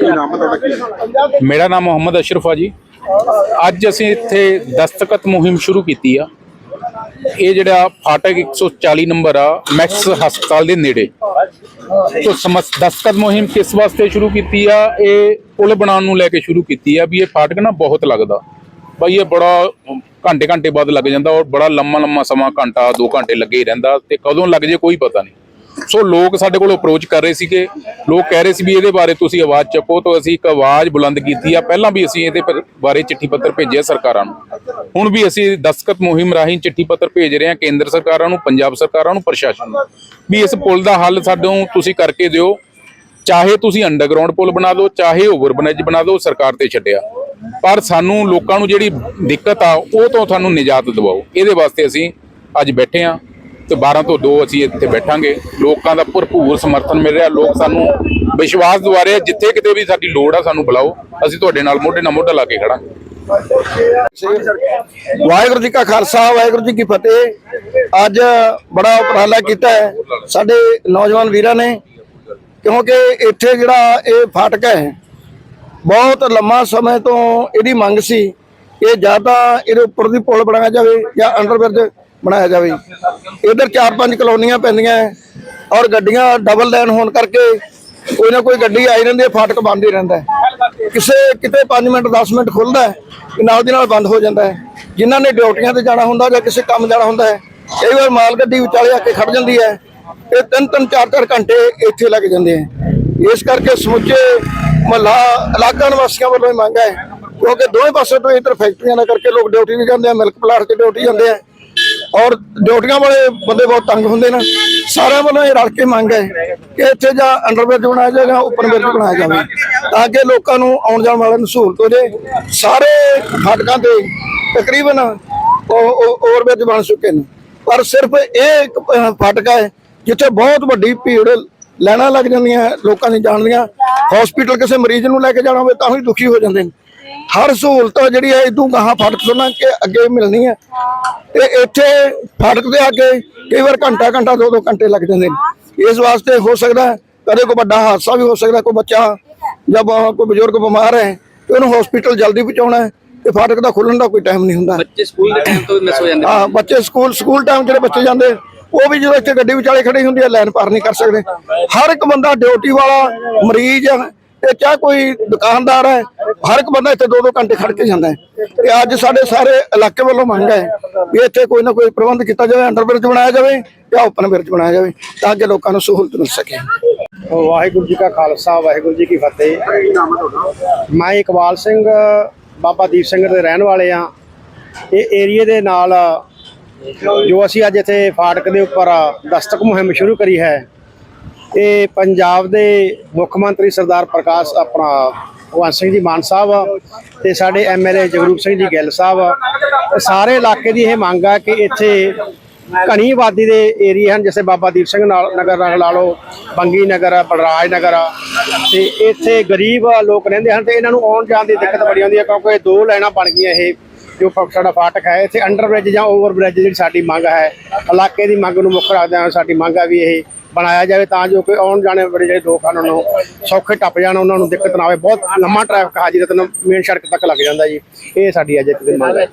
ਕੀ ਨਾਮ ਹੈ ਤੁਹਾਡਾ? ਕੀ ਮੇਰਾ ਨਾਮ ਮੁਹੰਮਦ ਅਸ਼ਰਫ ਆ ਜੀ। ਅੱਜ ਅਸੀਂ ਇੱਥੇ ਦਸਤਖਤ ਮੁਹਿੰਮ ਸ਼ੁਰੂ ਕੀਤੀ ਆ। ਇਹ ਜਿਹੜਾ ਫਾਟਕ 140 ਨੰਬਰ ਆ, ਮੈਕਸ ਹਸਪਤਾਲ ਦੇ ਨੇੜੇ। ਤੋਂ ਸਮਸ, ਦਸਤਖਤ ਮੁਹਿੰਮ ਕਿਸ ਵਾਸਤੇ ਸ਼ੁਰੂ ਕੀਤੀ ਆ? ਇਹ ਪੁਲ ਬਣਾਉਣ ਨੂੰ ਲੈ ਕੇ ਸ਼ੁਰੂ ਕੀਤੀ ਆ ਵੀ ਇਹ ਫਾਟਕ ਨਾ ਬਹੁਤ ਲੱਗਦਾ। ਬਈ ਇਹ ਬੜਾ ਘੰਟੇ ਘੰਟੇ ਬਾਅਦ ਲੱਗ ਜਾਂਦਾ ਔਰ ਬੜਾ ਲੰਮਾ ਲੰਮਾ ਸਮਾਂ ਘੰਟਾ 2 ਘੰਟੇ ਲੱਗੇ ਹੀ ਰਹਿੰਦਾ ਤੇ ਕਦੋਂ ਲੱਗ ਜੇ ਕੋਈ ਪਤਾ ਨਹੀਂ। ਸੋ ਲੋਕ ਸਾਡੇ ਕੋਲ ਅਪਰੋਚ ਕਰ ਰਹੇ ਸੀਗੇ। ਲੋਕ ਕਹਿ ਰਹੇ ਸੀ ਵੀ ਇਹਦੇ ਬਾਰੇ ਤੁਸੀਂ ਆਵਾਜ਼ ਚੱਕੋ ਤਾਂ ਅਸੀਂ ਇੱਕ ਆਵਾਜ਼ ਬੁਲੰਦ ਕੀਤੀ ਆ। ਪਹਿਲਾਂ ਵੀ ਅਸੀਂ ਇਹਦੇ ਪਰ- ਬਾਰੇ ਚਿੱਠੀ ਪੱਤਰ ਭੇਜਿਆ ਸਰਕਾਰਾਂ ਨੂੰ। ਹੁਣ ਵੀ ਅਸੀਂ ਦਸਤਖਤ ਮੁਹਿੰਮ ਰਾਹੀਂ ਚਿੱਠੀ ਪੱਤਰ ਭੇਜ ਰਹੇ ਹਾਂ ਕੇਂਦਰ ਸਰਕਾਰਾਂ ਨੂੰ, ਪੰਜਾਬ ਸਰਕਾਰਾਂ ਨੂੰ, ਪ੍ਰਸ਼ਾਸਨ ਨੂੰ। ਵੀ ਇਸ ਪੁਲ ਦਾ ਹੱਲ ਸਾਨੂੰ ਤੁਸੀਂ ਕਰਕੇ ਦਿਓ। ਚਾਹੇ ਤੁਸੀਂ ਅੰਡਰਗਰਾਉਂਡ ਪੁਲ ਬਣਾ ਦਿਓ, ਚਾਹੇ ਓਵਰਬ੍ਰਿਜ ਬਣਾ ਦਿਓ, ਸਰਕਾਰ ਤੇ ਛੱਡਿਆ। ਪਰ ਸਾਨੂੰ ਲੋਕਾਂ ਨੂੰ ਜਿਹੜੀ ਦਿੱਕਤ ਆ, ਉਹ ਤੋਂ ਤੁਹਾਨੂੰ ਨਿਜਾਤ ਦਿਵਾਓ। ਇਹਦੇ ਵਾਸਤੇ ਅਸੀਂ ਅੱਜ ਬੈਠੇ ਆ। ਤੇ 12 ਤੋਂ 2 ਅਸੀਂ ਇੱਥੇ ਬੈਠਾਂਗੇ। ਲੋਕਾਂ ਦਾ ਭਰਪੂਰ ਸਮਰਥਨ ਮਿਲ ਰਿਹਾ। ਲੋਕ ਸਾਨੂੰ ਵਿਸ਼ਵਾਸ ਦਿਵਾ ਰਹੇ ਜਿੱਥੇ ਕਿਤੇ ਵੀ ਸਾਡੀ ਲੋੜ ਆ, ਸਾਨੂੰ ਬੁਲਾਓ। ਅਸੀਂ ਤੁਹਾਡੇ ਨਾਲ ਮੋਢੇ ਨਾਲ ਮੋਢਾ ਲਾ ਕੇ ਖੜਾਂਗੇ। ਵਾਹਿਗੁਰੂ ਜੀ ਕਾ ਖਾਲਸਾ, ਵਾਹਿਗੁਰੂ ਜੀ ਕੀ ਫਤਿਹ। ਅੱਜ ਬੜਾ ਉਪਰਾਲਾ ਕੀਤਾ ਹੈ ਸਾਡੇ ਨੌਜਵਾਨ ਵੀਰਾਂ ਨੇ, ਕਿਉਂਕਿ ਇੱਥੇ ਜਿਹੜਾ ਇਹ ਫਾਟਕ ਹੈ, ਬਹੁਤ ਲੰਮਾ ਸਮੇਂ ਤੋਂ ਇਹਦੀ ਮੰਗ ਸੀ ਕਿ ਜਾਂ ਤਾਂ ਇਹਦੇ ਉੱਪਰ ਦੀ ਪੁਲ ਬਣਾਇਆ ਜਾਵੇ ਜਾਂ ਅੰਡਰਬ੍ਰਿਜ ਬਣਾਇਆ ਜਾਵੇ। ਇਧਰ ਚਾਰ ਪੰਜ ਕਲੋਨੀਆਂ ਪੈਂਦੀਆਂ ਹੈ ਔਰ ਗੱਡੀਆਂ ਡਬਲ ਲਾਈਨ ਹੋਣ ਕਰਕੇ ਕੋਈ ਨਾ ਕੋਈ ਗੱਡੀ ਆਈ ਰਹਿੰਦੀ ਹੈ ਫਾਟਕ ਬੰਦ ਹੀ ਰਹਿੰਦਾ ਕਿਸੇ, ਕਿਤੇ 5 ਮਿੰਟ 10 ਮਿੰਟ ਖੁੱਲਦਾ ਹੈ ਨਾਲ ਦੀ ਨਾਲ ਬੰਦ ਹੋ ਜਾਂਦਾ ਹੈ ਜਿਨ੍ਹਾਂ ਨੇ ਡਿਊਟੀਆਂ ਤੇ ਜਾਣਾ ਹੁੰਦਾ ਜਾਂ ਕਿਸੇ ਕੰਮ ਜਾਣਾ ਹੁੰਦਾ ਹੈ ਕਈ ਵਾਰ ਮਾਲ ਗੱਡੀ ਵਿਚਾਲੇ ਆ ਕੇ ਖੜ ਜਾਂਦੀ ਹੈ ਇਹ ਤਿੰਨ ਤਿੰਨ, ਚਾਰ ਚਾਰ ਘੰਟੇ ਇੱਥੇ ਲੱਗ ਜਾਂਦੇ ਆ ਇਸ ਕਰਕੇ ਸਮੁੱਚੇ ਮਹੱਲਾ ਇਲਾਕਾ ਨਿਵਾਸੀਆਂ ਵੱਲੋਂ ਹੀ ਮੰਗ ਹੈ ਕਿਉਂਕਿ ਦੋਵੇਂ ਪਾਸੇ ਤੋਂ ਇੱਧਰ ਫੈਕਟਰੀਆਂ ਦਾ ਕਰਕੇ ਲੋਕ ਡਿਊਟੀ ਵੀ ਜਾਂਦੇ ਆ ਮਿਲਕ ਪਲਾਟ ਤੇ ਡਿਊਟੀ ਜਾਂਦੇ ਆ। ਔਰ ਡਿਊਟੀਆਂ ਵਾਲੇ ਬੰਦੇ ਬਹੁਤ ਤੰਗ ਹੁੰਦੇ ਨੇ। ਸਾਰਿਆਂ ਵੱਲੋਂ ਇਹ ਰਲ ਕੇ ਮੰਗ ਹੈ ਕਿ ਇੱਥੇ ਜਾਂ ਅੰਡਰਬ੍ਰਿਜ ਬਣਾਇਆ ਜਾਵੇ ਜਾਂ ਉੱਪਰ ਬ੍ਰਿਜ ਬਣਾਇਆ ਜਾਵੇ ਤਾਂ ਕਿ ਲੋਕਾਂ ਨੂੰ ਆਉਣ ਜਾਣ ਵਾਲਿਆਂ ਨੂੰ ਸਹੂਲਤ ਹੋ ਜੇ ਸਾਰੇ ਫਾਟਕਾਂ ਤੇ ਤਕਰੀਬਨ ਓਵਰਬ੍ਰਿਜ ਬਣ ਚੁੱਕੇ ਨੇ। ਪਰ ਸਿਰਫ ਇਹ ਇੱਕ ਅਹ, ਫਾਟਕ ਹੈ ਜਿੱਥੇ ਬਹੁਤ ਵੱਡੀ ਭੀੜ ਲੈਣਾ ਲੱਗ ਜਾਂਦੀਆਂ ਲੋਕਾਂ ਦੀ ਜਾਣ ਦੀਆਂ। ਹਸਪੀਟਲ ਕਿਸੇ ਮਰੀਜ਼ ਨੂੰ ਲੈ ਕੇ ਜਾਣਾ ਹੋਵੇ ਤਾਂ ਵੀ ਦੁਖੀ ਹੋ ਜਾਂਦੇ ਨੇ। ਹਰ ਸਹੂਲਤ ਜਿਹੜੀ ਹੈ ਇਦੋਂ ਗਾਹਾਂ ਫਾਟਕ ਤੋਂ ਲੰਘ ਕੇ ਅੱਗੇ ਮਿਲਣੀ ਹੈ ਤੇ ਇੱਥੇ ਫਾਟਕ ਦੇ ਅੱਗੇ ਕਈ ਵਾਰ ਘੰਟਾ ਘੰਟਾ ਦੋ ਦੋ ਘੰਟੇ ਲੱਗ ਜਾਂਦੇ ਨੇ। ਇਸ ਵਾਸਤੇ ਹੋ ਸਕਦਾ ਕਦੇ ਕੋਈ ਵੱਡਾ ਹਾਦਸਾ ਵੀ ਹੋ ਸਕਦਾ ਕੋਈ ਬੱਚਾ ਜਾਂ ਕੋਈ ਬਜ਼ੁਰਗ ਬਿਮਾਰ ਹੈ ਤੇ ਉਹਨੂੰ ਹਸਪੀਟਲ ਜਲਦੀ ਪਹੁੰਚਾਉਣਾ ਹੈ ਤੇ ਫਾਟਕ ਦਾ ਖੁੱਲਣ ਦਾ ਕੋਈ ਟਾਈਮ ਨਹੀਂ ਹੁੰਦਾ। ਬੱਚੇ ਸਕੂਲ ਦੇ ਟਾਈਮ ਤੋਂ ਵੀ ਮਿਸ ਹੋ ਜਾਂਦੇ ਹਾਂ ਬੱਚੇ ਸਕੂਲ ਸਕੂਲ ਟਾਈਮ ਜਿਹੜੇ ਬੱਚੇ ਜਾਂਦੇ ਉਹ ਵੀ ਜਦੋਂ ਇੱਥੇ ਗੱਡੀ ਵਿਚਾਲੇ ਖੜੀ ਹੁੰਦੀ ਹੈ ਲਾਈਨ ਪਾਰ ਨਹੀਂ ਕਰ ਸਕਦੇ। ਹਰ ਇੱਕ ਬੰਦਾ ਡਿਊਟੀ ਵਾਲਾ ਮਰੀਜ਼ ਤੇ ਚਾਹ ਕੋਈ ਦੁਕਾਨਦਾਰ ਹੈ, ਹਰ ਇੱਕ ਬੰਦਾ ਇੱਥੇ ਦੋ ਦੋ ਘੰਟੇ ਖੜ ਕੇ ਜਾਂਦਾ ਹੈ। ਤੇ ਅੱਜ ਸਾਡੇ ਸਾਰੇ ਇਲਾਕੇ ਵੱਲੋਂ ਮੰਗ ਹੈ ਵੀ ਇੱਥੇ ਕੋਈ ਨਾ ਕੋਈ ਪ੍ਰਬੰਧ ਕੀਤਾ ਜਾਵੇ ਅੰਡਰਬ੍ਰਿਜ ਬਣਾਇਆ ਜਾਵੇ ਜਾਂ ਓਪਨ ਬ੍ਰਿਜ ਬਣਾਇਆ ਜਾਵੇ ਤਾਂ ਕਿ ਲੋਕਾਂ ਨੂੰ ਸਹੂਲਤ ਮਿਲ ਸਕੇ। ਵਾਹਿਗੁਰੂ ਜੀ ਕਾ ਖਾਲਸਾ, ਵਾਹਿਗੁਰੂ ਜੀ ਕੀ ਫਤਿਹ। ਮੈਂ ਇਕਬਾਲ ਸਿੰਘ, ਬਾਬਾ ਦੀਪ ਸਿੰਘ ਦੇ ਰਹਿਣ ਵਾਲੇ ਆ ਇਹ ਏਰੀਏ ਦੇ ਨਾਲ ਜੋ ਅਸੀਂ ਅੱਜ ਇੱਥੇ ਫਾਟਕ ਦੇ ਉੱਪਰ ਦਸਤਕ ਮੁਹਿੰਮ ਸ਼ੁਰੂ ਕਰੀ ਹੈ ਇਹ ਪੰਜਾਬ ਦੇ ਮੁੱਖ ਮੰਤਰੀ ਸਰਦਾਰ ਪ੍ਰਕਾਸ਼ ਆਪਣਾ ਭਗਵੰਤ ਸਿੰਘ ਜੀ ਮਾਨ ਸਾਹਿਬ ਤੇ ਸਾਡੇ ਐਮਐਲਏ ਜਗਰੂਪ ਸਿੰਘ ਜੀ ਗਿੱਲ ਸਾਹਿਬ ਸਾਰੇ ਇਲਾਕੇ ਦੀ ਇਹ ਮੰਗ ਆ ਕਿ ਇੱਥੇ ਘਣੀ ਆਬਾਦੀ ਦੇ ਏਰੀਆ ਹਨ ਜਿਵੇਂ ਬਾਬਾ ਦੀਪ ਸਿੰਘ ਨਾਲ ਨਗਰ ਨਾਲ ਲਾ ਲਓ ਬੰਗੀ ਨਗਰ ਆ, ਬਲਰਾਜ ਨਗਰ ਆ। ਤੇ ਇੱਥੇ ਗਰੀਬ ਲੋਕ ਰਹਿੰਦੇ ਹਨ ਤੇ ਇਹਨਾਂ ਨੂੰ ਆਉਣ ਜਾਣ ਦੀ ਦਿੱਕਤ ਬੜੀ ਆਉਂਦੀ ਹੈ ਕਿਉਂਕਿ ਦੋ ਲਾਈਨਾਂ ਬਣ ਗਈਆਂ ਇਹ। ਜੋ ਫ- ਸਾਡਾ ਫਾਟਕ ਹੈ, ਇੱਥੇ ਅੰਡਰ ਬ੍ਰਿਜ ਜਾਂ ਓਵਰ ਬ੍ਰਿਜ ਜਿਹੜੀ ਸਾਡੀ ਮੰਗ ਹੈ, ਇਲਾਕੇ ਦੀ ਮੰਗ ਨੂੰ ਮੁੱਖ ਰੱਖਦੇ ਹਾਂ, ਸਾਡੀ ਮੰਗ ਹੈ ਵੀ ਇਹ ਬਣਾਇਆ ਜਾਵੇ ਤਾਂ ਜੋ ਕਿ ਆਉਣ ਜਾਣੇ ਵਾਲੇ ਜਿਹੜੇ ਲੋਕ ਹਨ ਉਹਨਾਂ ਨੂੰ ਸੌਖੇ ਟੱਪ ਜਾਣ, ਉਹਨਾਂ ਨੂੰ ਦਿੱਕਤ ਨਾ ਆਵੇ। ਬਹੁਤ ਲੰਮਾ ਟ੍ਰੈਫਿਕ ਹਾਜੀ ਰਤਨ ਮੇਨ ਸੜਕ ਤੱਕ ਲੱਗ ਜਾਂਦਾ ਜੀ। ਇਹ ਸਾਡੀ ਅੱਜ ਇੱਕ ਦਿਨ ਮੰਗ ਹੈ।